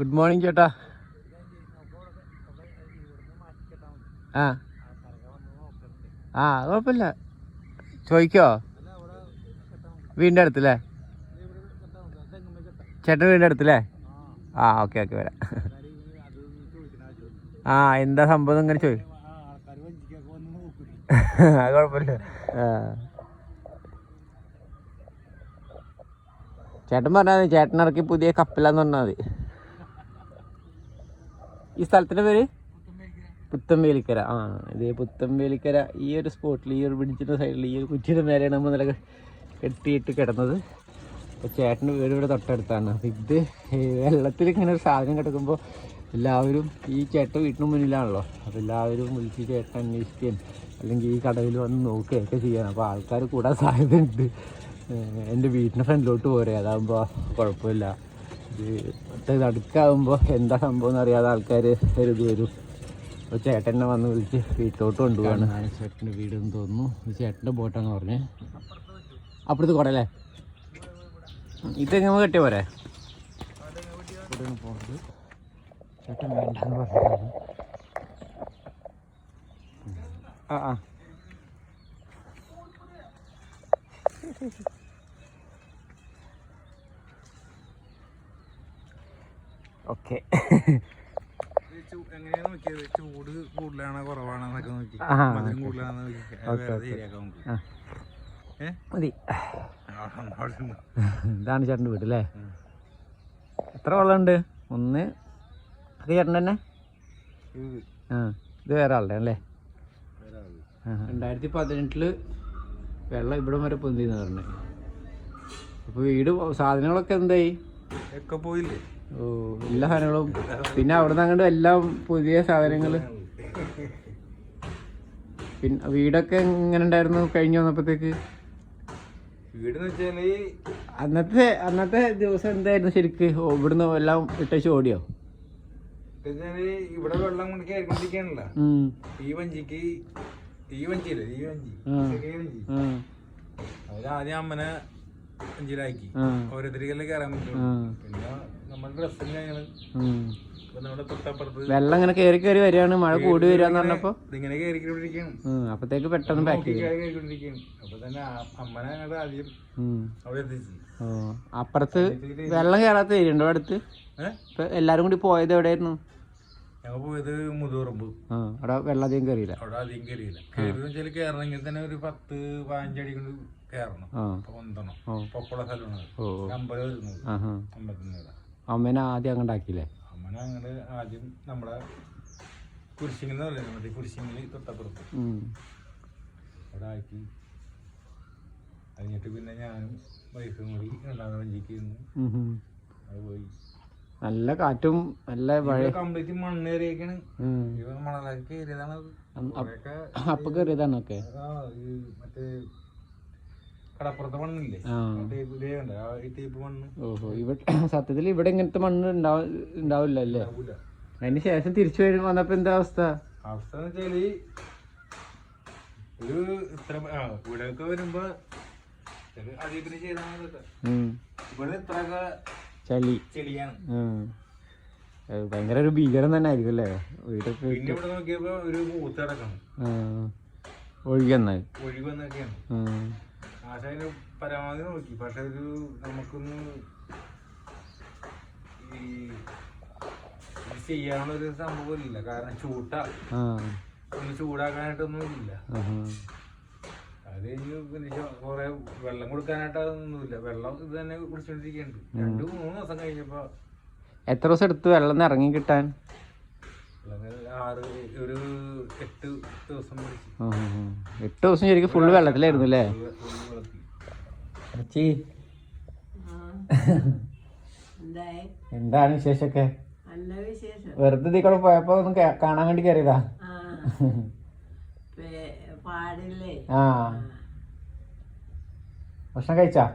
Good morning ചേട്ടാ. ആ. ആ കുഴപ്പമില്ല. ചോദിക്കോ? വീടിന്റെ അടുത്തല്ലേ? ചേട്ടൻ വീടിന്റെ അടുത്തല്ലേ? ആ ഓക്കെ ഓക്കെ വരാം. ആ എന്താ സംഭവം ഇങ്ങനെ ചോദി അത് കുഴപ്പമില്ല. ചേട്ടൻ പറഞ്ഞാൽ ചേട്ടൻ ഇറക്കി പുതിയ കപ്പലാന്ന് പറഞ്ഞാൽ മതി. ഈ സ്ഥലത്തിന്റെ പേര്? പുത്തമ്പേലിക്കര. ആ ഇത് പുത്തമ്പേലിക്കര ഈ ഒരു സ്പോട്ടിൽ ഈ ഒരു ബ്രിഡ്ജിന്റെ സൈഡിൽ ഈ ഒരു കുറ്റിയുടെ മേലെയാണ് നമ്മൾ നില കെട്ടിയിട്ട് കിടന്നത്. അപ്പോൾ ചേട്ടന്റെ വീട് ഇവിടെ തൊട്ടടുത്താണ്. അപ്പം ഇത് വെള്ളത്തിൽ ഇങ്ങനെ ഒരു സാധനം കിടക്കുമ്പോൾ എല്ലാവരും ഈ ചേട്ടൻ വീട്ടിന് മുന്നിലാണല്ലോ. അപ്പോൾ എല്ലാവരും വിളിച്ച് ചേട്ടൻ അന്വേഷിക്കുകയും അല്ലെങ്കിൽ ഈ കടയിൽ വന്ന് നോക്കുകയൊക്കെ ചെയ്യണം അപ്പോൾ ആൾക്കാർ കൂടാൻ സാധ്യതയുണ്ട്. എന്റെ വീട്ടിന്റെ ഫ്രണ്ടിലോട്ട് പോരെ. അതാകുമ്പോൾ കുഴപ്പമില്ല. ഇത് ഇത് അടുക്കാകുമ്പോൾ എന്താ സംഭവം എന്ന് അറിയാതെ ആൾക്കാർ ഒരു ഇത് വരും. അപ്പോൾ ചേട്ടനെ വന്ന് വിളിച്ച് വീട്ടിലോട്ട് കൊണ്ടുപോവാണ്. ചേട്ടന്റെ വീടെന്ന് തോന്നുന്നു. ഇത് ചേട്ടന്റെ ബോട്ടാന്ന് പറഞ്ഞ്. അപ്പുറത്ത് കുടല്ലേ? ഇതെങ്ങനെ കെട്ടിയ പോരെ? പോകുന്നത് ചേട്ടൻ വേണ്ടെന്ന് പറഞ്ഞതാണ്. ആ ആ. ഓക്കെ. ചൂട് കൂടുതലാണോ കുറവാണെന്നൊക്കെ നോക്കി. മധുരം കൂടുതലാണെന്ന് നോക്കി. ശരിയാക്കാം? മതി. ഇതാണ് ചേട്ടന്റെ വീട് എത്ര വെള്ളമുണ്ട്? ഒന്ന്. അത് ചേട്ടൻ തന്നെ? ഇത് ആ ഇത് വേറെ ആളുടെ അല്ലേ. രണ്ടായിരത്തി പതിനെട്ടിൽ വെള്ളം ഇവിടെ വരെ പൊന്തിന്ന് പറഞ്ഞു. അപ്പോൾ വീട് സാധനങ്ങളൊക്കെ എന്തായി? ഒക്കെ പോയില്ലേ? എല്ലാ സാധനങ്ങളും. പിന്നെ അവിടെ നിന്ന് അങ്ങോട്ട് എല്ലാം പുതിയ സാധനങ്ങൾ പിന്നെ വീടൊക്കെ എങ്ങനെ ഉണ്ടായിരുന്നു കഴിഞ്ഞു വന്നപ്പോഴത്തേക്ക് അന്നത്തെ അന്നത്തെ ദിവസം എന്തായിരുന്നു ശരിക്ക്? ഇവിടുന്ന് എല്ലാം ഇട്ടേച്ച് ഓടിയോ? ഇവിടെ വെള്ളം കൊണ്ട് കയറിക്കൊണ്ടിരിക്കാനല്ല ഉം. ഈ വഞ്ചിക്ക് ഈ വഞ്ചിയില്ലേ ഈ വഞ്ചി. വഞ്ചി. ആദ്യം അമ്മനെ വഞ്ചിയിലാക്കി. ഓരോരുത്തരിക്കല്ലേ കയറാൻ പറ്റുള്ളൂ. പിന്നെ വെള്ളം ഇങ്ങനെ കയറി കയറി വരികയാണ്. മഴ കൂടി വരികയെന്ന് ഉം, അപ്പത്തേക്ക് പെട്ടെന്ന് പാക്ക് അപ്പുറത്ത് വെള്ളം കയറാത്ത ഏരിയ ഉണ്ടോ അടുത്ത്? എല്ലാരും കൂടി പോയത് എവിടെയായിരുന്നു? ഞങ്ങൾ പോയത് അവിടെ വെള്ളം അധികം കയറിയില്ല അവിടെ അധികം കയറിയില്ല കയറി വെച്ചാൽ കയറണമെങ്കിൽ തന്നെ ഒരു പത്ത് പതിനഞ്ചടി കൊണ്ട് കയറണം ആ. അപ്പൊ പൊന്തണം ഓ. പൊക്കമുള്ള സ്ഥലമാണ്. അമ്പലം വരുന്നത് അമ്പലത്തിന് അമ്മേനെ ആദ്യം അങ്ങോട്ടാക്കിയില്ലേ അമ്മനെ അങ്ങോട്ട് ആദ്യം നമ്മളെ കുരിശിങ്ങൽ എന്ന് പറയുന്നത് മറ്റേ കുരിശിങ്ങിൽ തൊട്ടപ്പുറത്ത്. അവിടെ ആക്കി. കഴിഞ്ഞിട്ട് പിന്നെ ഞാനും വൈഫും കൂടി രണ്ടാമത് വഞ്ചിക്ക്. അത് പോയി. നല്ല കാറ്റും നല്ല മഴ കംപ്ലീറ്റ് മണ്ണ്. ഇവ മണലാക്കി കയറിയതാണ്. അപ്പ- കയറിയതാണ് ഒക്കെ മറ്റേ കടപ്പുറത്തെ മണ്ണില്ലേ? ഓഹോ ഇവിടെ സത്യത്തിൽ ഇവിടെ ഇങ്ങനത്തെ മണ്ണ് ഉണ്ടാവ ഉണ്ടാവില്ല അല്ലേ? അതിന് ശേഷം തിരിച്ചു വരും. വന്നപ്പോ എന്താ അവസ്ഥ? അവസ്ഥ എന്ന് വെച്ചാൽ ഒരു ഇത്ര ഇവിടെയൊക്കെ വരുമ്പോ ചെയ്താണ്. ഇവിടെ ഇത്രയൊക്കെ ചളി. ചെളിയാണ്. ഭയങ്കര ഒരു ഭീകരം തന്നെ ആയിരിക്കും അല്ലേ? വീടൊക്കെ പിന്നെ ഇവിടെ നോക്കിയപ്പോ ഒരു മൂത്ത് കിടക്കണം ഒഴുകന്നായി ഒഴിവ് വന്നൊക്കെയാണ്. ആശാന് പരമാവധി നോക്കി. പക്ഷെ ഒരു നമുക്കൊന്ന് ഈ ചെയ്യാനുള്ള ഒരു സംഭവം ഇല്ല കാരണം ചൂട്ട. ഒന്ന് ചൂടാക്കാനായിട്ടൊന്നും ഇല്ല. അത് കഴിഞ്ഞ് പിന്നെ കുറെ വെള്ളം കൊടുക്കാനായിട്ട് അതൊന്നുമില്ല. വെള്ളം ഇത് തന്നെ കുടിച്ചോണ്ടിരിക്കുന്നുണ്ട് രണ്ടു മൂന്ന് ദിവസം കഴിഞ്ഞപ്പോ എത്ര ദിവസം എടുത്ത് വെള്ളം ഇറങ്ങി കിട്ടാൻ? ആറ് ഒരു എട്ട് ദിവസം. എട്ട് ദിവസം ശരിക്കും ഫുള്ള് വെള്ളത്തിലായിരുന്നു അല്ലേ? എന്തായി? എന്താണ് വിശേഷൊക്കെ വെറുതെ ഇതിൽ പോയപ്പോ ഒന്ന് കാണാൻ വേണ്ടി കയറിയതാ ആ. ഭക്ഷണം കഴിച്ചാ?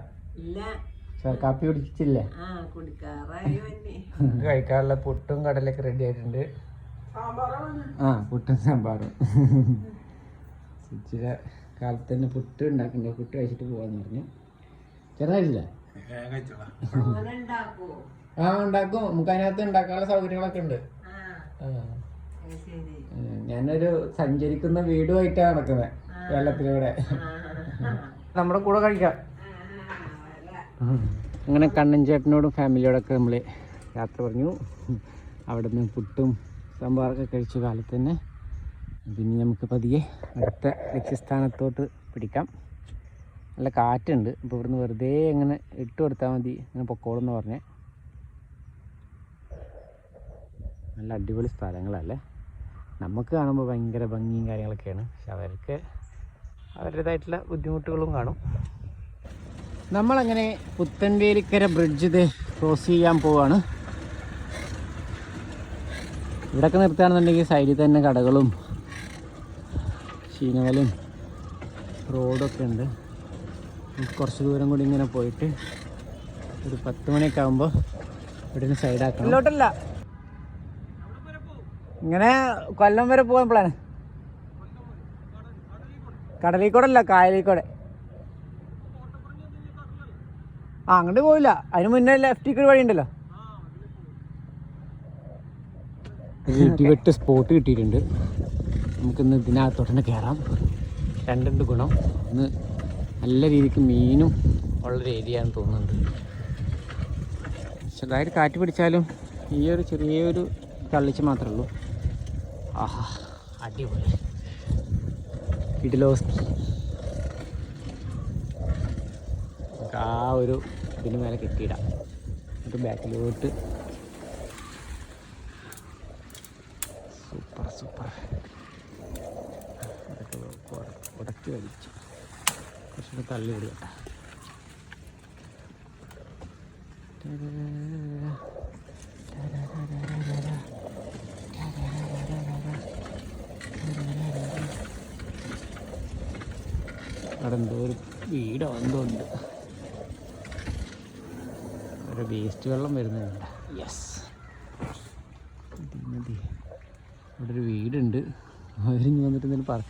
കാപ്പി കുടിച്ചില്ലേ കഴിക്കാനുള്ള പുട്ടും കടലൊക്കെ റെഡി ആയിട്ടുണ്ട്. ആ പുട്ടും സാമ്പാറും. ഇച്ചിരി കാലത്ത് തന്നെ പുട്ട് ഉണ്ടാക്കണ്ടേ? പുട്ട് കഴിച്ചിട്ട് പോവാന്ന് പറഞ്ഞു. ആ ഉണ്ടാക്കും. നമുക്ക് അതിനകത്ത് ഉണ്ടാക്കാനുള്ള സൗകര്യങ്ങളൊക്കെ ഉണ്ട്. ഞാനൊരു സഞ്ചരിക്കുന്ന വീടുമായിട്ടാണ് നടക്കുന്നത്. വെള്ളത്തിലൂടെ. നമ്മുടെ കൂടെ കഴിക്കാം. അങ്ങനെ കണ്ണൻ ചേട്ടനോടും ഫാമിലിയോടൊക്കെ നമ്മൾ യാത്ര പറഞ്ഞു. അവിടെ നിന്ന് പുട്ടും സാമ്പാറൊക്കെ കഴിച്ച കാലത്ത് തന്നെ. പിന്നെ നമുക്ക് പതിയെ അടുത്ത ലക്ഷ്യസ്ഥാനത്തോട്ട് പിടിക്കാം. നല്ല കാറ്റുണ്ട്. അപ്പോൾ ഇവിടുന്ന് വെറുതെ ഇങ്ങനെ ഇട്ട് കൊടുത്താൽ മതി. ഇങ്ങനെ പൊക്കോളെന്ന് പറഞ്ഞേ. നല്ല അടിപൊളി സ്ഥലങ്ങളല്ലേ? നമുക്ക് കാണുമ്പോൾ ഭയങ്കര ഭംഗിയും കാര്യങ്ങളൊക്കെയാണ്. പക്ഷെ അവർക്ക് അവരുടേതായിട്ടുള്ള ബുദ്ധിമുട്ടുകളും കാണും. നമ്മളങ്ങനെ പുത്തൻവേലിക്കര ബ്രിഡ്ജ് ഇത് ക്രോസ് ചെയ്യാൻ പോവാണ്. ഇവിടെയൊക്കെ നിർത്തുകയാണെന്നുണ്ടെങ്കിൽ സൈഡിൽ തന്നെ കടകളും ശീനവലും റോഡൊക്കെ ഉണ്ട്. കുറച്ച് ദൂരം കൂടി ഇങ്ങനെ പോയിട്ട് ഒരു പത്ത് മണിയൊക്കെ ആകുമ്പോൾ ഇവിടെ സൈഡാക്കണം ഇല്ലോട്ടല്ല ഇങ്ങനെ കൊല്ലം വരെ പോകാൻ പ്ലാൻ കടലിൽ കായലിൽ ആ അങ്ങോട്ട് പോയില്ല അതിന് മുന്നേ ലെഫ്റ്റിക്ക് ഒരു വഴി ഉണ്ടല്ലോ. വെട്ട് സ്പോട്ട് കിട്ടിയിട്ടുണ്ട്. നമുക്കിന്ന് ഇതിനകത്തോട്ട് തന്നെ കയറാം രണ്ടുണ്ട് ഗുണം. ഒന്ന് നല്ല രീതിക്ക് മീനും ഉള്ളൊരു ഏരിയ ആണെന്ന് തോന്നുന്നുണ്ട്. ചെറുതായിട്ട് കാറ്റ് പിടിച്ചാലും ഈ ഒരു ചെറിയൊരു തള്ളിച്ച് മാത്രമേ ഉള്ളൂ. ആഹാ. അടിപൊളി. ഇഡലോസ്കി ആ ഒരു ഇതിന് മേലെ കെട്ടിയിടാം. എന്നിട്ട് ബാക്കിലോട്ട് തള്ളി എന്തോ ഒരു വീടോ എന്തോ ഉണ്ട്. ഒരു വേസ്റ്റ് വെള്ളം വരുന്നുണ്ട്. യെസ് ഇവിടെ ഒരു വീടുണ്ട്. അവരിഞ്ഞ് വന്നിട്ട് എന്തെങ്കിലും പറ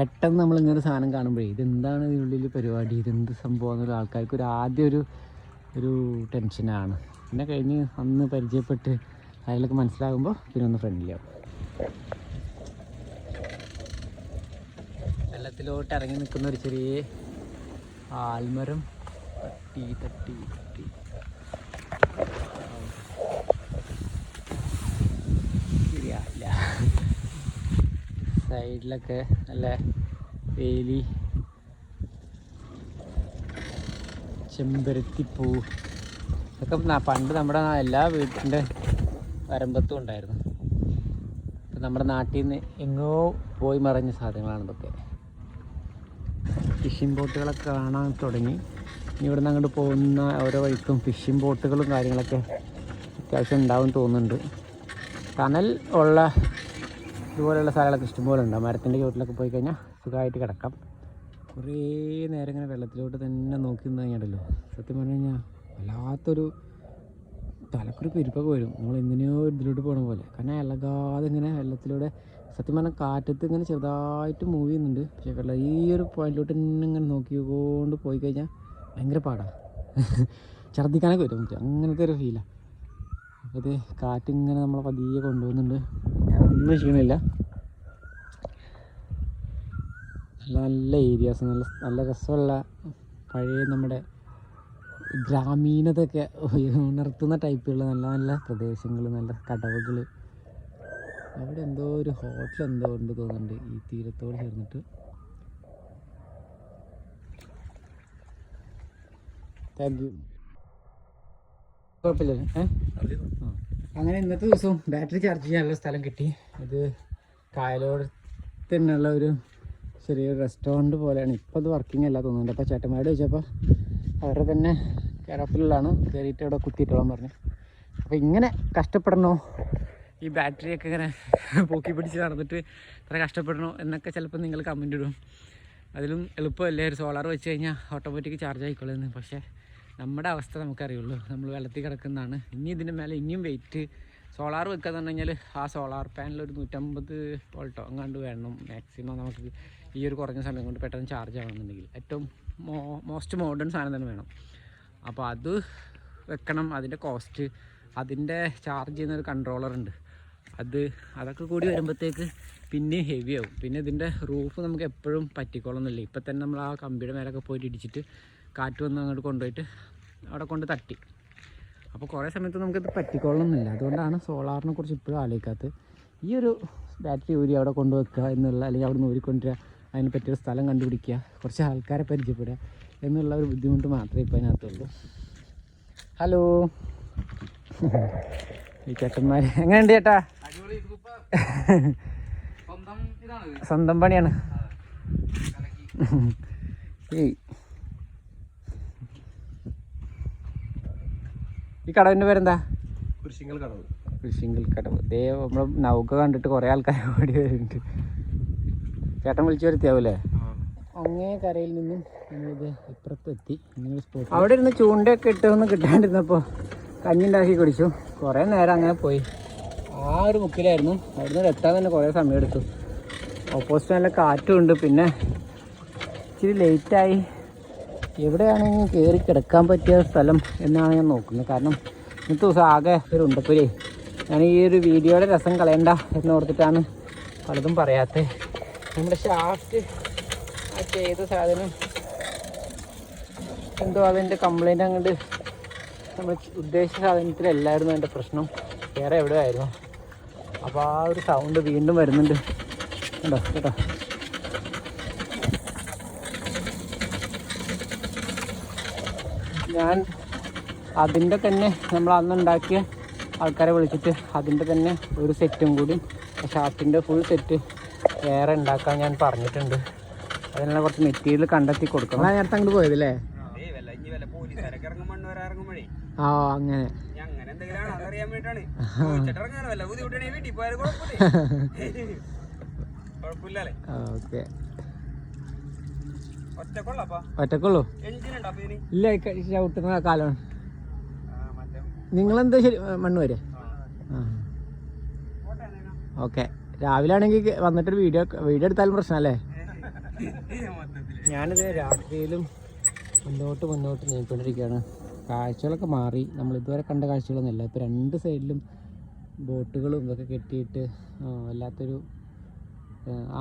പെട്ടെന്ന് നമ്മൾ ഇങ്ങനെ ഒരു സാധനം കാണുമ്പോഴേ ഇതെന്താണ് ഇതിനുള്ളിൽ പരിപാടി? ഇതെന്ത് സംഭവം എന്നൊരു ആൾക്കാർക്ക് ഒരു ആദ്യം ഒരു ഒരു ടെൻഷനാണ്. പിന്നെ കഴിഞ്ഞ് അന്ന് പരിചയപ്പെട്ട് അതിലൊക്കെ മനസ്സിലാകുമ്പോൾ പിന്നെ ഒന്ന് ഫ്രണ്ട്ലി ആവും. വെള്ളത്തിലോട്ട് ഇറങ്ങി നിൽക്കുന്ന ഒരു ചെറിയ ആൽമരം. തട്ടി തട്ടി തട്ടി. സൈഡിലൊക്കെ നല്ല വേലി. ചെമ്പരത്തിപ്പൂ ഇതൊക്കെ പണ്ട് നമ്മുടെ എല്ലാ വീട്ടിന്റെ വരമ്പത്തും ഉണ്ടായിരുന്നു. ഇപ്പം നമ്മുടെ നാട്ടിൽ നിന്ന് എങ്ങോ പോയി മറഞ്ഞ സാധനങ്ങളാണ് ഇതൊക്കെ. ഫിഷിംഗ് ബോട്ടുകളൊക്കെ കാണാൻ തുടങ്ങി. ഇനി ഇവിടെ നിന്ന് അങ്ങോട്ട് പോകുന്ന ഓരോ വഴിക്കും ഫിഷിംഗ് ബോട്ടുകളും കാര്യങ്ങളൊക്കെ അത്യാവശ്യം ഉണ്ടാവും തോന്നുന്നുണ്ട്. കനൽ ഉള്ള ഇതുപോലെയുള്ള സ്ഥലങ്ങളൊക്കെ ഇഷ്ടംപോലെ ഉണ്ട് മരത്തിന്റെ ചുവട്ടിലൊക്കെ പോയി കഴിഞ്ഞാൽ സുഖമായിട്ട് കിടക്കാം. കുറേ നേരം ഇങ്ങനെ വെള്ളത്തിലോട്ട് തന്നെ നോക്കി നിന്ന് കഴിഞ്ഞാലല്ലോ സത്യം പറഞ്ഞു കഴിഞ്ഞാൽ വല്ലാത്തൊരു തലക്കൊരു പെരുപ്പൊക്കെ വരും. നമ്മൾ എന്തിനെയോ ഇതിലോട്ട് പോകണ പോലെ. കാരണം ഇളകാതെ ഇങ്ങനെ വെള്ളത്തിലൂടെ സത്യം പറഞ്ഞാൽ കാറ്റത്ത് ഇങ്ങനെ ചെറുതായിട്ട് മൂവ് ചെയ്യുന്നുണ്ട്. പക്ഷേ വെള്ളം ഈ ഒരു പോയിന്റിലോട്ട് തന്നെ ഇങ്ങനെ നോക്കിക്കൊണ്ട് പോയി കഴിഞ്ഞാൽ ഭയങ്കര പാടാണ് ഛർദ്ദിക്കാനൊക്കെ വരും. നമുക്ക് അങ്ങനത്തെ ഒരു ഫീലാണ് ഇത് കാറ്റിങ്ങനെ നമ്മളെ പതിയെ കൊണ്ടുപോകുന്നുണ്ട്. ഒന്നും ചെയ്യണില്ല. നല്ല നല്ല ഏരിയാസ് നല്ല നല്ല രസമുള്ള പഴയ നമ്മുടെ ഗ്രാമീണതൊക്കെ ഉണർത്തുന്ന ടൈപ്പുള്ള നല്ല നല്ല പ്രദേശങ്ങൾ നല്ല കടവുകൾ അവിടെ എന്തോ ഒരു ഹോട്ടൽ എന്തോ ഉണ്ട് തോന്നുന്നുണ്ട്. ഈ തീരത്തോട് ചേർന്നിട്ട്. താങ്ക് യു കുഴപ്പമില്ല ഏ? ആ. അങ്ങനെ ഇന്നത്തെ ദിവസവും ബാറ്ററി ചാർജ് ചെയ്യാനുള്ള സ്ഥലം കിട്ടി. ഇത് കായലോട് തന്നെയുള്ള ഒരു ചെറിയൊരു റെസ്റ്റോറന്റ് പോലെയാണ്. ഇപ്പോൾ അത് വർക്കിംഗ് അല്ല തോന്നുന്നുണ്ട്. അപ്പോൾ ചേട്ടന്മാരോട് ചോദിച്ചപ്പോൾ അവരുടെ തന്നെ കെയർഫുള്ളാണ് കയറിയിട്ട് അവിടെ കുത്തിയിട്ടോളാൻ പറഞ്ഞു. അപ്പോൾ ഇങ്ങനെ കഷ്ടപ്പെടണോ? ഈ ബാറ്ററിയൊക്കെ ഇങ്ങനെ പൊക്കി പിടിച്ച് നടന്നിട്ട് ഇത്ര കഷ്ടപ്പെടണോ എന്നൊക്കെ ചിലപ്പോൾ നിങ്ങൾ കമന്റ് ഇടും. അതിലും എളുപ്പമല്ലേ? ഒരു സോളാർ വെച്ച് കഴിഞ്ഞാൽ ഓട്ടോമാറ്റിക് ചാർജ് ആയിക്കോളെന്ന് പക്ഷേ നമ്മുടെ അവസ്ഥ നമുക്കറിയുള്ളൂ. നമ്മൾ വെള്ളത്തിൽ കിടക്കുന്നതാണ്. ഇനി ഇതിന്റെ മേലെ ഇനിയും വെയിറ്റ് സോളാർ വെക്കുക എന്ന് പറഞ്ഞു കഴിഞ്ഞാൽ ആ സോളാർ പാനൽ ഒരു നൂറ്റമ്പത് വോൾട്ടോ അങ്ങാണ്ട് വേണം മാക്സിമം നമുക്ക് ഈ ഒരു കുറഞ്ഞ സമയം കൊണ്ട് പെട്ടെന്ന് ചാർജ് ആവണമെന്നുണ്ടെങ്കിൽ. ഏറ്റവും മോ മോസ്റ്റ് മോഡേൺ സാധനം തന്നെ വേണം. അപ്പോൾ അത് വെക്കണം. അതിന്റെ കോസ്റ്റ് അതിന്റെ ചാർജ് ചെയ്യുന്ന ഒരു കൺട്രോളർ ഉണ്ട്. അത് അതൊക്കെ കൂടി വരുമ്പോഴത്തേക്ക് പിന്നെ ഹെവി ആവും. പിന്നെ ഇതിന്റെ റൂഫ് നമുക്ക് എപ്പോഴും പറ്റിക്കോളന്നില്ല ഇപ്പം തന്നെ നമ്മൾ ആ കമ്പിയുടെ മേലൊക്കെ പോയിട്ട് ഇടിച്ചിട്ട് കാറ്റ് വന്ന് അങ്ങോട്ട് കൊണ്ടുപോയിട്ട് അവിടെ കൊണ്ട് തട്ടി. അപ്പോൾ കുറേ സമയത്ത് നമുക്കിത് പറ്റിക്കൊള്ളുന്നില്ല അതുകൊണ്ടാണ് സോളാറിനെ കുറിച്ച് ഇപ്പോഴും ആലോചിക്കാത്തത്. ഈ ഒരു ബാറ്ററി ഊരി അവിടെ കൊണ്ടുവെക്കുക എന്നുള്ള അല്ലെങ്കിൽ അവിടെ നിന്ന് ഊരിക്കൊണ്ടിരിക അതിനെ പറ്റിയൊരു സ്ഥലം കണ്ടുപിടിക്കുക കുറച്ച് ആൾക്കാരെ പരിചയപ്പെടുക എന്നുള്ള ഒരു ബുദ്ധിമുട്ട് മാത്രമേ ഇപ്പോൾ അതിനകത്തുള്ളൂ. ഹലോ ഈ ചേട്ടന്മാർ എങ്ങനെയുണ്ട് ചേട്ടാ? സ്വന്തം പണിയാണ്. ഏയ് ഈ കടവിന്റെ പേരെന്താ? കുരിശിങ്കൽ കടവ്. ഫിഷിംഗിൽ കടവ്. ദേ നമ്മൾ നൗക കണ്ടിട്ട് കുറേ ആൾക്കാർ ഓടി വരുന്നുണ്ട് ചേട്ടൻ വിളിച്ചു വരുത്തിയാവൂലേ? അങ്ങേ കരയിൽ നിന്നും നമ്മളിത് ഇപ്പുറത്തെത്തി. അവിടെ ഇരുന്ന് ചൂണ്ടയൊക്കെ ഇട്ടൊന്നും കിട്ടാണ്ടിരുന്നപ്പോൾ കഞ്ഞിണ്ടാക്കി കുടിച്ചു. കുറേ നേരം അങ്ങനെ പോയി. ആ ഒരു മുക്കിലായിരുന്നു. അവിടുന്ന് എത്താൻ തന്നെ കുറേ സമയം എടുത്തു ഓപ്പോസിറ്റ് നല്ല കാറ്റും ഉണ്ട്. പിന്നെ ഇച്ചിരി ലേറ്റായി എവിടെയാണെങ്കിൽ കയറി കിടക്കാൻ പറ്റിയ സ്ഥലം എന്നാണ് ഞാൻ നോക്കുന്നത്. കാരണം ഇന്നത്തെ ദിവസം ആകെ ഒരു ഉണ്ടപ്പുരേ ഞാൻ ഈ ഒരു വീഡിയോയുടെ രസം കളയണ്ട എന്ന് ഓർത്തിട്ടാണ് പലതും പറയാത്തത്. നമ്മുടെ ഷാഫ്റ്റ് ചെയ്ത സാധനം എന്തോ അതിന്റെ കംപ്ലൈന്റ് അങ്ങോട്ട് നമ്മൾ ഉദ്ദേശിച്ച സാധനത്തിലല്ലായിരുന്നു എന്റെ പ്രശ്നം. വേറെ എവിടെ ആയിരുന്നു. അപ്പോൾ ആ ഒരു സൗണ്ട് വീണ്ടും വരുന്നുണ്ട്. കേട്ടോ കേട്ടോ? ഞാൻ അതിന്റെ തന്നെ നമ്മൾ അന്ന് ഉണ്ടാക്കിയ ആൾക്കാരെ വിളിച്ചിട്ട് അതിന്റെ തന്നെ ഒരു സെറ്റും കൂടി ഷാർട്ടിന്റെ ഫുൾ സെറ്റ് വേറെ ഉണ്ടാക്കാൻ ഞാൻ പറഞ്ഞിട്ടുണ്ട്. അതിനുള്ള കുറച്ച് മെറ്റീരിയൽ കണ്ടെത്തി കൊടുക്കണം. ഞാൻ നേരത്തെ അങ്ങോട്ട് പോയതല്ലേ? ആ അങ്ങനെ. അങ്ങനെ ഒറ്റക്കുള്ളൂ ഇല്ല ചവിട്ടുന്ന കാലമാണ് നിങ്ങളെന്താ ശരി മണ്ണ് വരെ? ഓക്കെ. രാവിലെ ആണെങ്കിൽ വന്നിട്ടൊരു വീഡിയോ വീഡിയോ എടുത്താലും പ്രശ്നമല്ലേ ഞാനിത് രാത്രിയിലും മുന്നോട്ട് മുന്നോട്ട് നീങ്ങിക്കൊണ്ടിരിക്കുകയാണ് കാഴ്ചകളൊക്കെ മാറി. നമ്മൾ ഇതുവരെ കണ്ട കാഴ്ചകളൊന്നുമില്ല ഇപ്പോൾ രണ്ട് സൈഡിലും ബോട്ടുകളും ഇതൊക്കെ കെട്ടിയിട്ട് വല്ലാത്തൊരു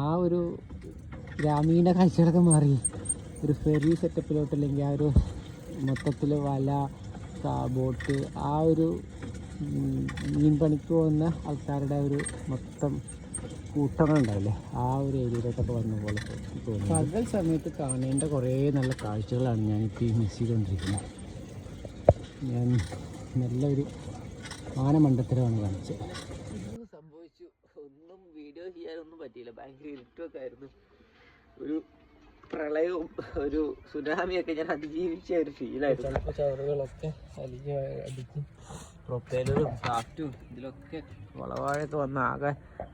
ആ ഒരു ഗ്രാമീണ കാഴ്ചകളൊക്കെ മാറി. ഒരു ഫെറി സെറ്റപ്പിലോട്ട് അല്ലെങ്കിൽ ആ ഒരു മൊത്തത്തിൽ വല ബോട്ട് ആ ഒരു മീൻ പണിക്ക് പോകുന്ന ആൾക്കാരുടെ ഒരു മൊത്തം കൂട്ടങ്ങളുണ്ടാവില്ലേ ആ ഒരു ഏരിയയിലോട്ടൊക്കെ വന്ന പോലെ തോന്നി പകൽ സമയത്ത് കാണേണ്ട കുറേ നല്ല കാഴ്ചകളാണ് ഞാനിപ്പോൾ ഈ മിസ് ചെയ്തുകൊണ്ടിരിക്കുന്നത് ഞാൻ നല്ലൊരു ആനമണ്ടത്തരമാണ് കാണിച്ചത്. ഒന്നും സംഭവിച്ചു. ഒന്നും വീഡിയോ ചെയ്യാനൊന്നും പറ്റിയില്ല. ഭയങ്കര ഇരുട്ടൊക്കെ ആയിരുന്നു. ഒരു പ്രളയവും ഒരു സുനാമിയൊക്കെ ഞാൻ അതിജീവിച്ച ഒരു ഫീലായിരുന്നു ചവറുകളൊക്കെ പ്രൊപ്പൈലറും ഷാഫ്റ്റും ഇതിലൊക്കെ വളവാഴൊക്കെ വന്ന് ആകെ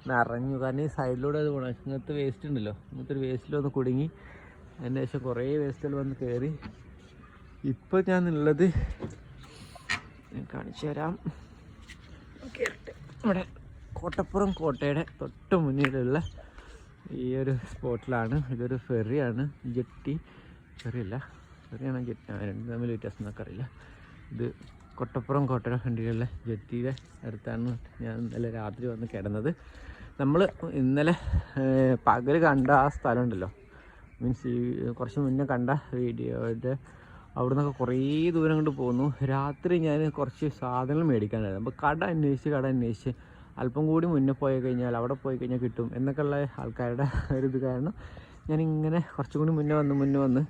നിറഞ്ഞു. കാരണം ഈ സൈഡിലൂടെ അത് പോകണം ഇങ്ങനത്തെ വേസ്റ്റ് ഉണ്ടല്ലോ. ഇങ്ങനത്തെ ഒരു വേസ്റ്റിൽ വന്ന് കുടുങ്ങി. അതിന് ശേഷം കുറേ വേസ്റ്റുകൾ വന്ന് കയറി ഇപ്പോൾ ഞാൻ ഉള്ളത് കാണിച്ചു തരാം. ഇവിടെ കോട്ടപ്പുറം കോട്ടയുടെ തൊട്ട് മുന്നിലുള്ള ഈ ഒരു സ്പോട്ടിലാണ്. ഇതൊരു ഫെറിയാണ്. ജെട്ടി. ഫെറിയല്ല. ഫെറിയാണ് ജെട്ടി. രണ്ടും തമ്മിൽ വ്യത്യാസം എന്നൊക്കെ അറിയില്ല. ഇത് കൊട്ടപ്പുറം കോട്ടയുടെ ഫ്രണ്ടിലുള്ള ജെട്ടിയുടെ അടുത്താണ് ഞാൻ ഇന്നലെ രാത്രി വന്ന് കിടന്നത്. നമ്മൾ ഇന്നലെ പകൽ കണ്ട ആ സ്ഥലം ഉണ്ടല്ലോ മീൻസ് ഈ കുറച്ച് മുന്നേ കണ്ട വീഡിയോയുടെ അവിടെ നിന്നൊക്കെ കുറേ ദൂരം കൊണ്ട് പോന്നു രാത്രി ഞാൻ കുറച്ച് സാധനങ്ങൾ മേടിക്കാനായിരുന്നു. അപ്പോൾ കട അന്വേഷിച്ച് കട അന്വേഷിച്ച് അല്പം കൂടി മുന്നേ പോയി കഴിഞ്ഞാൽ അവിടെ പോയി കഴിഞ്ഞാൽ കിട്ടും എന്നൊക്കെയുള്ള ആൾക്കാരുടെ ഒരു ഇത് കാരണം ഞാനിങ്ങനെ കുറച്ചും കൂടി മുന്നേ വന്ന് മുന്നേ വന്ന്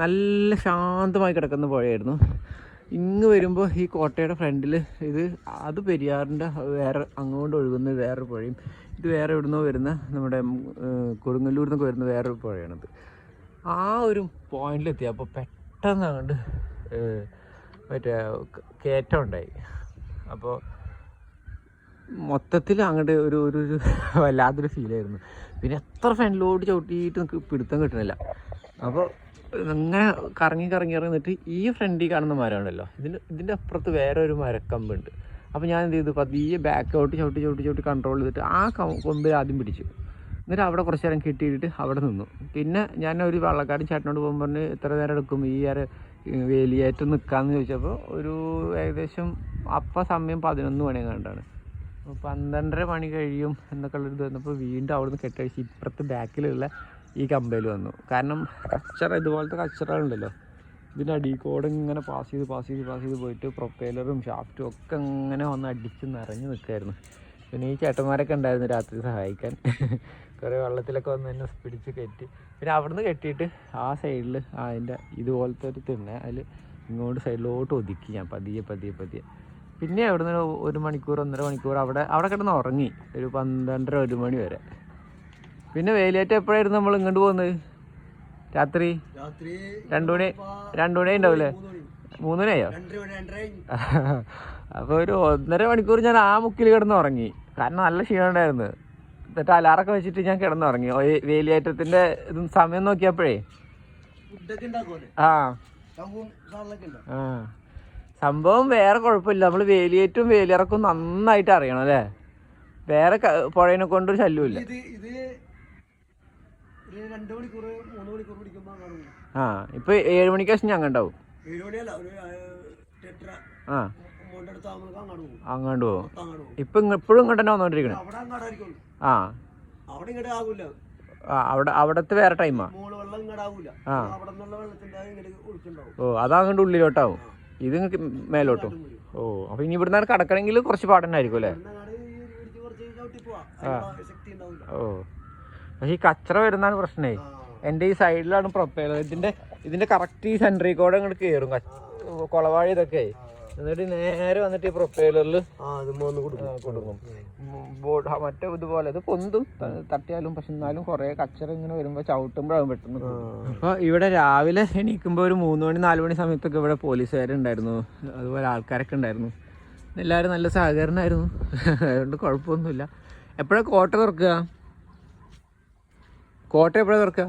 നല്ല ശാന്തമായി കിടക്കുന്ന പുഴയായിരുന്നു. ഇങ്ങ് വരുമ്പോൾ ഈ കോട്ടയുടെ ഫ്രണ്ടിൽ ഇത് അത് പെരിയാറിന്റെ വേറെ അങ്ങോട്ട് ഒഴുകുന്ന വേറൊരു പുഴയും ഇത് വേറെ എവിടുന്നോ വരുന്ന നമ്മുടെ കൊടുങ്ങല്ലൂർ നിന്നൊക്കെ വരുന്ന വേറൊരു പുഴയാണിത്. ആ ഒരു പോയിന്റിലെത്തി അപ്പോൾ പെട്ടെന്ന് മറ്റേ കയറ്റം ഉണ്ടായി. അപ്പോൾ മൊത്തത്തിൽ അങ്ങോട്ട് ഒരു ഒരു വല്ലാത്തൊരു ഫീലായിരുന്നു പിന്നെ എത്ര ഫ്രണ്ടിലോട്ട് ചവിട്ടിയിട്ട് നമുക്ക് പിടുത്തം കിട്ടണില്ല. അപ്പോൾ അങ്ങനെ കറങ്ങി കറങ്ങി ഇറങ്ങിയിട്ട് ഈ ഫ്രണ്ടിൽ കാണുന്ന മരമാണല്ലോ. ഇതിന്റെ ഇതിന്റെ അപ്പുറത്ത് വേറെ ഒരു മരക്കമ്പുണ്ട്. അപ്പോൾ ഞാൻ എന്ത് ചെയ്തു? പതിയെ ബാക്കോട്ട് ചവിട്ടി ചവിട്ടി ചവിട്ടി കൺട്രോൾ ചെയ്തിട്ട് ആ കൊമ്പിൽ ആദ്യം പിടിച്ചു. എന്നിട്ട് അവിടെ കുറച്ച് നേരം കെട്ടിയിട്ട് അവിടെ നിന്നു. പിന്നെ ഞാൻ ഒരു വള്ളക്കാരൻ ചേട്ടനോട് പോകുമ്പോൾ പറഞ്ഞ് എത്ര നേരം എടുക്കും ഈ ആര് വേലിയേറ്റം നിൽക്കാമെന്ന് ചോദിച്ചപ്പോൾ ഒരു ഏകദേശം അപ്പം സമയം പതിനൊന്ന് മണി കണ്ടാണ്. അപ്പോൾ പന്ത്രണ്ടര മണി കഴിയും എന്നൊക്കെ ഉള്ളൊരു ഇത് വന്നപ്പോൾ വീണ്ടും അവിടുന്ന് കെട്ടഴിച്ച് ഇപ്പുറത്ത് ബാക്കിലുള്ള ഈ കമ്പയിൽ വന്നു. കാരണം കച്ചറ ഇതുപോലത്തെ കച്ചറകളുണ്ടല്ലോ. ഇതിന്റെ അടിയിൽ ഇങ്ങനെ പാസ് ചെയ്ത് പാസ് ചെയ്ത് പാസ് ചെയ്ത് പോയിട്ട് പ്രൊപ്പൈലറും ഷാഫ്റ്റും ഒക്കെ ഇങ്ങനെ വന്ന് അടിച്ച് നിറഞ്ഞു നിൽക്കുമായിരുന്നു പിന്നെ ഈ ചേട്ടന്മാരൊക്കെ ഉണ്ടായിരുന്നു രാത്രി സഹായിക്കാൻ. കുറേ വെള്ളത്തിലൊക്കെ വന്ന് എന്നെ പിടിച്ച് കെട്ടി. പിന്നെ അവിടുന്ന് കെട്ടിയിട്ട് ആ സൈഡിൽ അതിന്റെ ഇതുപോലത്തെ ഒരു തിണ്ണ അതിൽ ഇങ്ങോട്ട് സൈഡിലോട്ട് ഒതുക്കി. ഞാൻ പതിയെ പതിയെ പതിയെ. പിന്നെ അവിടുന്ന് ഒരു- ഒരു മണിക്കൂർ ഒന്നര മണിക്കൂർ അവിടെ അവിടെ കിടന്ന് ഉറങ്ങി. ഒരു പന്ത്രണ്ടര ഒരു മണി വരെ. പിന്നെ വേലിയേറ്റം എപ്പോഴായിരുന്നു നമ്മൾ ഇങ്ങോട്ട് പോകുന്നത്? രാത്രി? രണ്ടു മണി രണ്ടു മണി ഉണ്ടാവില്ലേ? മൂന്ന് മണിയായോ? കഴിഞ്ഞു. അപ്പോൾ ഒരു ഒന്നര മണിക്കൂർ ഞാൻ ആ മുക്കിൽ കിടന്ന് ഉറങ്ങി. കാരണം നല്ല ക്ഷീണം ഉണ്ടായിരുന്നു. എന്നിട്ട് അലാറൊക്കെ വെച്ചിട്ട് ഞാൻ കിടന്നുറങ്ങി വേലിയേറ്റത്തിന്റെ ഇതും സമയം നോക്കിയപ്പോഴേ. ആ. ആ. സംഭവം വേറെ കുഴപ്പമില്ല. നമ്മൾ വേലിയേറ്റവും വേലിയിറക്കും നന്നായിട്ട് അറിയണം അല്ലേ? വേറെ പുഴയിനെ കൊണ്ട് കൊണ്ടൊരു ശല്യമില്ല ആ ഇപ്പൊ ഏഴ് മണിക്ക് ശേഷം ഞങ്ങൾ ഉണ്ടാവും. ആ അങ്ങോട്ട് പോകും. ഇപ്പൊ ഇപ്പോഴും ഇങ്ങോട്ട് തന്നെ വന്നോണ്ടിരിക്കണേ? ആ. അവിടെ ആ അവിടത്തെ വേറെ ടൈമാ? ആ. ഓ അതങ്ങോട്ട് ഉള്ളിലോട്ടാവും. ഇത് നിങ്ങൾക്ക് മേലോട്ടും? ഓ അപ്പൊ ഇനി ഇവിടുന്ന് കടക്കണമെങ്കിൽ കുറച്ച് പാടന്നായിരിക്കും അല്ലേ? ഓ. പക്ഷെ ഈ കച്ചറ വരുന്നതാണ് പ്രശ്നേ. എന്റെ എന്റെ ഈ സൈഡിലാണ് പ്രൊപ്പയർ ഇതിന്റെ ഇതിന്റെ കറക്റ്റ് ഈ സെൻട്രി കൂടെ അങ്ങോട്ട് കയറും കൊളവാഴി ഇതൊക്കെ. എന്നിട്ട് നേരെ വന്നിട്ട് ഈ പ്രൊപ്പൈലറിൽ കൊടുക്കും കൊടുക്കും ബോർഡ് മറ്റേ ഇതുപോലെ ഇത് പൊന്തും തട്ടിയാലും പക്ഷെ എന്നാലും കുറെ കച്ചറ ഇങ്ങനെ വരുമ്പോ ചവിട്ടുമ്പോഴാകും പെട്ടെന്ന്. അപ്പൊ ഇവിടെ രാവിലെ എണീക്കുമ്പോ ഒരു മൂന്ന് മണി നാല് മണി സമയത്തൊക്കെ ഇവിടെ പോലീസുകാരുണ്ടായിരുന്നു. അതുപോലെ ആൾക്കാരൊക്കെ ഉണ്ടായിരുന്നു. എല്ലാവരും നല്ല സഹകരണമായിരുന്നു അതുകൊണ്ട് കുഴപ്പമൊന്നുമില്ല. എപ്പോഴാ കോട്ട തുറക്കുക? കോട്ട എപ്പോഴാ തുറക്കുക?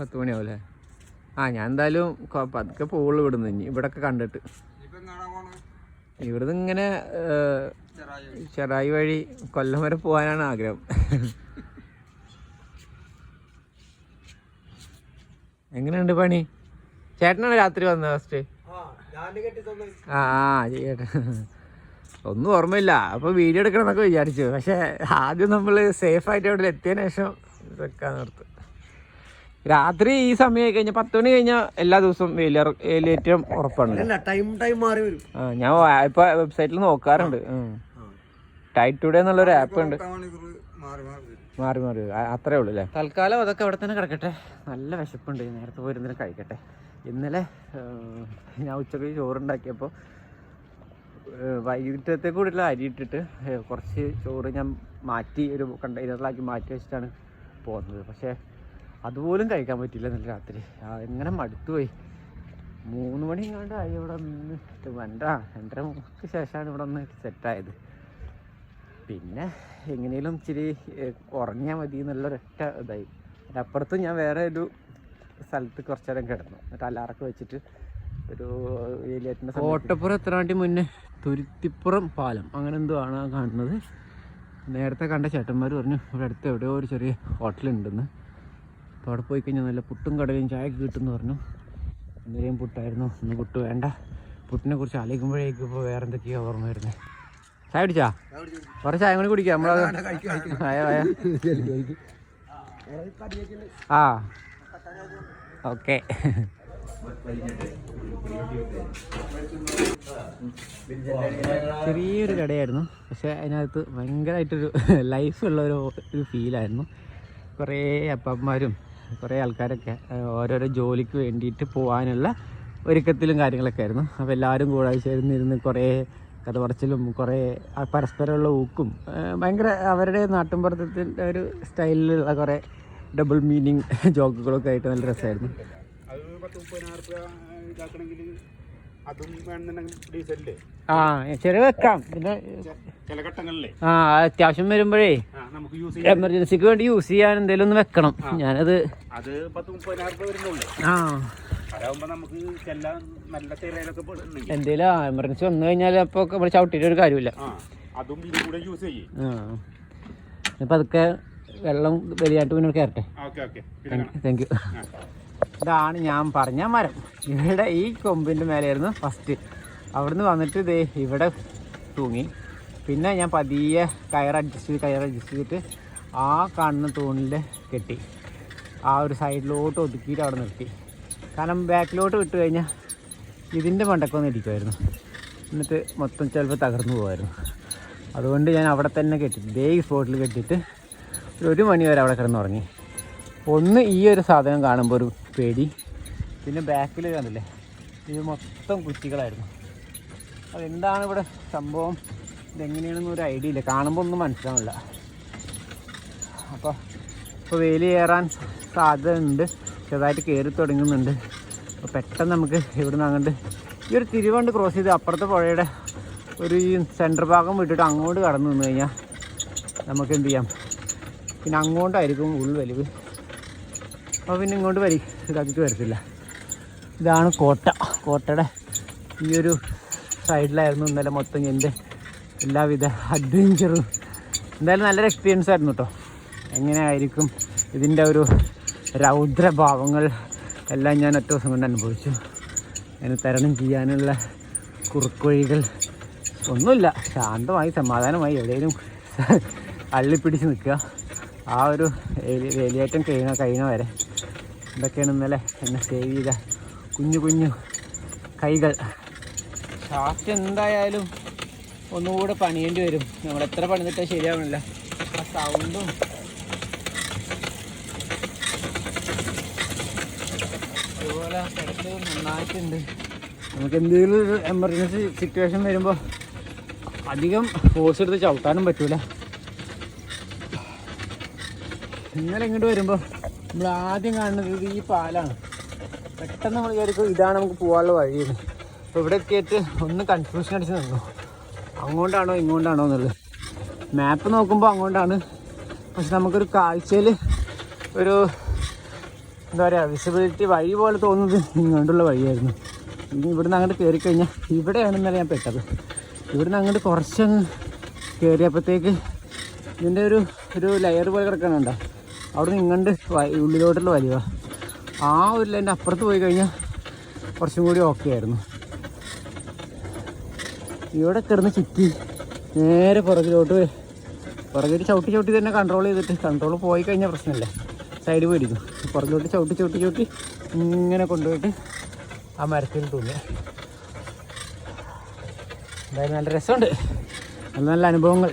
പത്ത് മണിയാവും ആ ഞാൻ എന്തായാലും പതുക്കെ പോകുള്ളൂ ഇവിടുന്ന്. ഇനി ഇവിടൊക്കെ കണ്ടിട്ട്. ഇവിടുന്ന് ഇങ്ങനെ ചെറായി വഴി കൊല്ലം വരെ പോകാനാണ് ആഗ്രഹം. എങ്ങനെയുണ്ട് പണി? ചേട്ടനാണ് രാത്രി വന്നത് ഫസ്റ്റ് ആ ചേട്ടൻ ഒന്നും ഓർമ്മയില്ല. അപ്പൊ വീഡിയോ എടുക്കണം എന്നൊക്കെ വിചാരിച്ചു. പക്ഷെ ആദ്യം നമ്മൾ സേഫ് ആയിട്ട് അവിടെ എത്തിയതിനു ശേഷം വെക്കാൻ നിർത്തും. രാത്രി ഈ സമയം കഴിഞ്ഞാൽ പത്ത് മണി കഴിഞ്ഞാൽ എല്ലാ ദിവസവും വേലിയേറ്റം ഉറപ്പാണ്. അല്ല ടൈം ടൈം മാറി വരും. ഞാൻ ഇപ്പൊ വെബ്സൈറ്റിൽ നോക്കാറുണ്ട്. ടൈറ്റ് ടുഡേ എന്നുള്ളൊരു ആപ്പ് ഉണ്ട്. മാറി മാറി അത്രേ ഉള്ളൂ അല്ലേ തൽക്കാലം അതൊക്കെ അവിടെ തന്നെ കിടക്കട്ടെ. നല്ല വിശപ്പുണ്ട്. നേരത്തെ പോയിരുന്നതിന് കഴിക്കട്ടെ. ഇന്നലെ ഞാൻ ഉച്ചയ്ക്ക് ചോറുണ്ടാക്കിയപ്പോൾ വൈകിട്ടത്തെ കൂടി അരി ഇട്ടിട്ട് കുറച്ച് ചോറ് ഞാൻ മാറ്റി ഒരു കണ്ടെയ്നറിലാക്കി മാറ്റി വെച്ചിട്ടാണ് പോകുന്നത്. പക്ഷേ അതുപോലും കഴിക്കാൻ പറ്റില്ല നല്ല രാത്രി. എങ്ങനെ മടുത്തുപോയി മൂന്ന് മണി എങ്ങാണ്ടായി ഇവിടെ നിന്ന്. രണ്ട രണ്ടര മൂക്ക് ശേഷമാണ് ഇവിടെ ഒന്ന് സെറ്റായത് പിന്നെ എങ്ങനെയും ഇച്ചിരി ഉറങ്ങിയാൽ മതി എന്നുള്ളൊരൊറ്റ ഇതായി. അപ്പുറത്ത് ഞാൻ വേറെ ഒരു സ്ഥലത്ത് കുറച്ചു നേരം കിടന്നു. എന്നിട്ട് അലാറൊക്കെ വെച്ചിട്ട് ഒരു വേലിയേറ്റിന്റെ കോട്ടപ്പുറം എത്ര വേണ്ടി മുന്നേ? തുരുത്തിപ്പുറം പാലം. അങ്ങനെ എന്തോ ആണ് കാണുന്നത്. നേരത്തെ കണ്ട ചേട്ടന്മാർ പറഞ്ഞു ഇവിടെ അടുത്ത് എവിടെയോ ഒരു ചെറിയ ഹോട്ടലുണ്ടെന്ന് അപ്പോൾ അവിടെ പോയി കഴിഞ്ഞാൽ നല്ല പുട്ടും കടലയും ചായ കിട്ടും എന്ന് പറഞ്ഞു. ഇന്നലെയും പുട്ടായിരുന്നു. ഇന്ന് പുട്ട് വേണ്ട. പുട്ടിനെ കുറിച്ച് ആലോചിക്കുമ്പോഴേക്കും ഇപ്പോൾ വേറെ എന്തൊക്കെയോ ഓർമ്മ വരുന്നത്. ചായ കുടിച്ചാ? കുറേ ചായ കൂടി കുടിക്കാം. നമ്മളത് ആയ ആയ. ആ. ഓക്കെ. ചെറിയൊരു കടയായിരുന്നു. പക്ഷെ അതിനകത്ത് ഭയങ്കരമായിട്ടൊരു ലൈഫുള്ള ഒരു ഒരു ഫീലായിരുന്നു കുറേ അപ്പന്മാരും കുറേ ആൾക്കാരൊക്കെ ഓരോരോ ജോലിക്ക് വേണ്ടിയിട്ട് പോകാനുള്ള ഒരുക്കത്തിലും കാര്യങ്ങളൊക്കെ ആയിരുന്നു. അപ്പോൾ എല്ലാവരും കൂടെ ചേർന്നിരുന്ന് കുറേ കഥ പറച്ചിലും കുറേ പരസ്പരമുള്ള ഊക്കും ഭയങ്കര അവരുടെ നാട്ടിൻപുറത്തിന്റെ ഒരു സ്റ്റൈലിലുള്ള കുറേ ഡബിൾ മീനിങ് ജോക്കുകളൊക്കെ ആയിട്ട് നല്ല രസമായിരുന്നു. ആ ചെറിയ വെക്കാം. പിന്നെ ചില ഘട്ടങ്ങളിലേ. ആ അത്യാവശ്യം വരുമ്പോഴേ നമുക്ക് യൂസ് ചെയ്യാം എമർജൻസിക്ക് വേണ്ടി യൂസ് ചെയ്യാൻ എന്തെങ്കിലും ഒന്ന് വെക്കണം. ഞാനത് അത് പത്ത് മുപ്പതിനായിരം രൂപ വരുന്നുള്ളൂ. ആ. അതാവുമ്പോൾ നമുക്ക് ചെല്ലാൻ നല്ല തിരയിലൊക്കെ എന്തേലും എമർജൻസി വന്നു കഴിഞ്ഞാൽ അപ്പോൾ നമ്മൾ ചവിട്ടിയിട്ട് ഒരു കാര്യമില്ല ആ അതും ഇതും കൂടെ യൂസ് ചെയ്യേ. അതൊക്കെ വെള്ളം വലിയായിട്ട് പിന്നെ കയറട്ടെ താങ്ക് യു ഇതാണ് ഞാൻ പറഞ്ഞ മരം. ഇവിടെ ഈ കൊമ്പിന്റെ മേലെയായിരുന്നു ഫസ്റ്റ് അവിടുന്ന് വന്നിട്ട് ദേ ഇവിടെ തൂങ്ങി. പിന്നെ ഞാൻ പതിയെ കയർ അഡ്ജസ്റ്റ് ചെയ്ത് കയർ അഡ്ജസ്റ്റ് ചെയ്തിട്ട് ആ കണ്ണ് തൂണിൽ കെട്ടി. ആ ഒരു സൈഡിലോട്ട് ഒതുക്കിയിട്ട് അവിടെ നിർത്തി. കാരണം ബാക്കിലോട്ട് വിട്ട് കഴിഞ്ഞാൽ ഇതിന്റെ മണ്ടക്കൊന്ന് ഇരിക്കുമായിരുന്നു എന്നിട്ട് മൊത്തം ചിലപ്പോൾ തകർന്നു പോകുമായിരുന്നു അതുകൊണ്ട് ഞാൻ അവിടെ തന്നെ കെട്ടി ഇതേ സ്പോട്ടിൽ കെട്ടിയിട്ട് ഒരു മണി വരെ അവിടെ കിടന്നുറങ്ങി. ഒന്ന് ഈ ഒരു സാധനം കാണുമ്പോൾ ഒരു പേടി. പിന്നെ ബാക്കിൽ കണ്ടില്ലേ? ഇത് മൊത്തം കുറ്റികളായിരുന്നു. അതെന്താണ് ഇവിടെ സംഭവം? ഇതെങ്ങനെയാണെന്ന് ഒരു ഐഡിയ ഇല്ല. കാണുമ്പോൾ ഒന്നും മനസ്സിലാവില്ല അപ്പോൾ ഇപ്പോൾ വേലി കയറാൻ സാധ്യത ഉണ്ട് ചെറുതായിട്ട് കയറി തുടങ്ങുന്നുണ്ട്. അപ്പോൾ പെട്ടെന്ന് നമുക്ക് ഇവിടുന്ന് അങ്ങോട്ട് ഈ ഒരു തിരുവണ്ട് ക്രോസ് ചെയ്ത് അപ്പുറത്തെ പുഴയുടെ ഒരു ഈ സെന്റർ ഭാഗം വിട്ടിട്ട് അങ്ങോട്ട് കടന്നു നിന്ന് കഴിഞ്ഞാൽ നമുക്ക് എന്ത് ചെയ്യാം? പിന്നെ അങ്ങോട്ടായിരിക്കും ഉൾവലിവ് അപ്പോൾ പിന്നെ ഇങ്ങോട്ട് വരി ഇതാക്കിയിട്ട് വരത്തില്ല. ഇതാണ് കോട്ട. കോട്ടയുടെ ഈ ഒരു സൈഡിലായിരുന്നു ഇന്നലെ മൊത്തം എന്റെ എല്ലാവിധ അഡ്വഞ്ചറും എന്തായാലും നല്ലൊരു എക്സ്പീരിയൻസ് ആയിരുന്നു കേട്ടോ എങ്ങനെയായിരിക്കും ഇതിന്റെ ഒരു രൗദ്രഭാവങ്ങൾ എല്ലാം ഞാൻ ഒറ്റ ദിവസം കൊണ്ട് അനുഭവിച്ചു. അതിന് തരണം ചെയ്യാനുള്ള കുറുക്കുവഴികൾ ഒന്നുമില്ല. ശാന്തമായി സമാധാനമായി എവിടെയും അള്ളിപ്പിടിച്ച് നിൽക്കുക. ആ ഒരു വേലിയേറ്റം കഴിയണ കഴിയണ വരെ ഇതൊക്കെയാണ് ഇന്നലെ എന്നെ സേവ് ചെയ്ത കുഞ്ഞു കുഞ്ഞു കൈകൾ. ഷാഫ്റ്റ് എന്തായാലും ഒന്നുകൂടെ പണിയേണ്ടി വരും. നമ്മൾ എത്ര പണിതിട്ടാൽ ശരിയാവണില്ല. ആ സൗണ്ടും അതുപോലെ കിടക്ക് നന്നായിട്ടുണ്ട്. നമുക്ക് എന്തെങ്കിലും ഒരു എമർജൻസി സിറ്റുവേഷൻ വരുമ്പോൾ അധികം ഫോഴ്സ് എടുത്ത് ചവിട്ടാനും പറ്റൂല. ഇന്നലെ ഇങ്ങോട്ട് വരുമ്പോൾ നമ്മൾ ആദ്യം കാണുന്നത് ഈ പാലാണ്. പെട്ടെന്ന് നമ്മൾ വിചാരിക്കും ഇതാണ് നമുക്ക് പോകാനുള്ള വഴിയെന്ന്. അപ്പോൾ ഇവിടെ എത്തിയിട്ട് ഒന്ന് കൺഫ്യൂഷൻ അടിച്ച് നിന്നു. അങ്ങോട്ടാണോ ഇങ്ങോട്ടാണോ എന്നുള്ളത്. മാപ്പ് നോക്കുമ്പോൾ അങ്ങോട്ടാണ്. പക്ഷെ നമുക്കൊരു കാഴ്ചയിൽ ഒരു എന്താ പറയുക വിസിബിലിറ്റി വഴി പോലെ തോന്നുന്നത് ഇങ്ങോട്ടുള്ള വഴിയായിരുന്നു. ഇനി ഇവിടുന്ന് അങ്ങോട്ട് കയറി കഴിഞ്ഞാൽ ഇവിടെയാണ് ഞാൻ പെട്ടത്. ഇവിടുന്ന് അങ്ങോട്ട് കുറച്ചങ്ങ് കയറിയപ്പോഴത്തേക്ക് ഇതിന്റെ ഒരു ഒരു ലെയർ പോലെ കിടക്കണുണ്ടോ അവിടെ നിന്ന് ഇങ്ങോട്ട് ഉള്ളിലോട്ടുള്ള വലിയ ആ ഒരു ലൈന്റെ അപ്പുറത്ത് പോയി കഴിഞ്ഞാൽ കുറച്ചും കൂടി ഓക്കെ ആയിരുന്നു. ഇവിടെ കിടന്ന് ചുറ്റി നേരെ പുറകിലോട്ട്. പുറകിലോട്ട് ചവിട്ടി ചവിട്ടി തന്നെ കൺട്രോൾ ചെയ്തിട്ട് കൺട്രോൾ പോയി കഴിഞ്ഞാൽ പ്രശ്നമില്ല. സൈഡ് പോയിരിക്കും പുറകിലോട്ട് ചവിട്ടി ചവിട്ടി ചവിട്ടി ഇങ്ങനെ കൊണ്ടുപോയിട്ട് ആ മരത്തിൽ തൂങ്ങി. എന്തായാലും നല്ല രസമുണ്ട്. നല്ല നല്ല അനുഭവങ്ങൾ.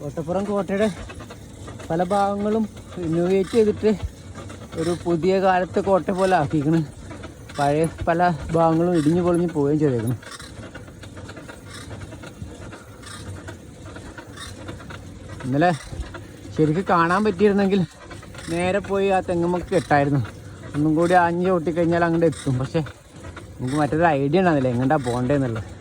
കോട്ടപ്പുറം കോട്ടയുടെ പല ഭാഗങ്ങളും ഇന്നോവേറ്റ് ചെയ്തിട്ട് ഒരു പുതിയ കാലത്ത് കോട്ട പോലെ ആക്കിക്കണ്. പഴയ പല ഭാഗങ്ങളും ഇടിഞ്ഞു പൊളിഞ്ഞ് പോവുകയും ചെയ്തേക്കണം. ഇന്നലെ ശരിക്കും കാണാൻ പറ്റിയിരുന്നെങ്കിൽ നേരെ പോയി ആ തെങ്ങുമൊക്കെ കെട്ടായിരുന്നു ഒന്നും കൂടി ആഞ്ഞ് ചവിട്ടിക്കഴിഞ്ഞാൽ അങ്ങോട്ട് എത്തും. പക്ഷേ നമുക്ക് മറ്റൊരു ഐഡിയ ഉണ്ടാകുന്നില്ല എങ്ങോട്ടാണ് പോകണ്ടേന്നുള്ളത്.